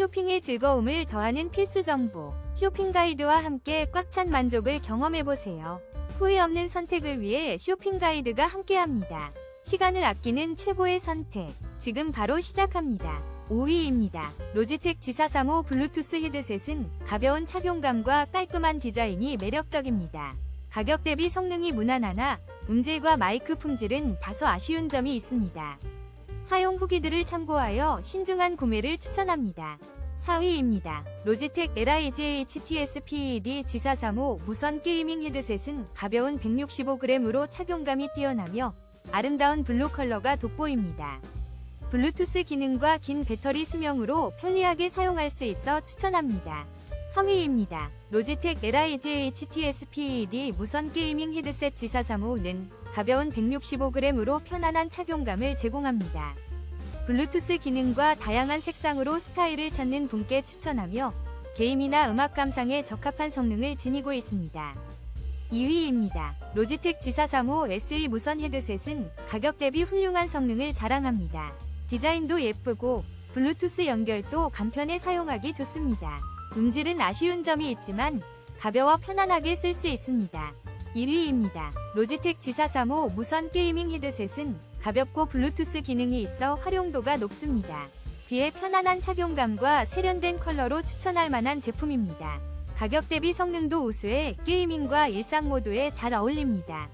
쇼핑의 즐거움을 더하는 필수 정보. 쇼핑 가이드와 함께 꽉 찬 만족을 경험해보세요. 후회 없는 선택을 위해 쇼핑 가이드가 함께합니다. 시간을 아끼는 최고의 선택. 지금 바로 시작합니다. 5위입니다. 로지텍 G435 블루투스 헤드셋은 가벼운 착용감과 깔끔한 디자인이 매력적입니다. 가격 대비 성능이 무난하나 음질과 마이크 품질은 다소 아쉬운 점이 있습니다. 사용 후기들을 참고하여 신중한 구매를 추천합니다. 4위입니다. 로지텍 LIGH TS-PED G435 무선 게이밍 헤드셋은 가벼운 165g으로 착용감이 뛰어나며 아름다운 블루 컬러가 돋보입니다. 블루투스 기능과 긴 배터리 수명으로 편리하게 사용할 수 있어 추천합니다. 3위입니다. 로지텍 LIGH TS-PED 무선 게이밍 헤드셋 G435는 가벼운 165g으로 편안한 착용감을 제공합니다. 블루투스 기능과 다양한 색상으로 스타일을 찾는 분께 추천하며 게임이나 음악 감상에 적합한 성능을 지니고 있습니다. 2위입니다. 로지텍 G435 SE 무선 헤드셋은 가격 대비 훌륭한 성능을 자랑합니다. 디자인도 예쁘고 블루투스 연결도 간편해 사용하기 좋습니다. 음질은 아쉬운 점이 있지만 가벼워 편안하게 쓸 수 있습니다. 1위입니다. 로지텍 G435 무선 게이밍 헤드셋은 가볍고 블루투스 기능이 있어 활용도가 높습니다. 귀에 편안한 착용감과 세련된 컬러로 추천할 만한 제품입니다. 가격 대비 성능도 우수해 게이밍과 일상 모드에 잘 어울립니다.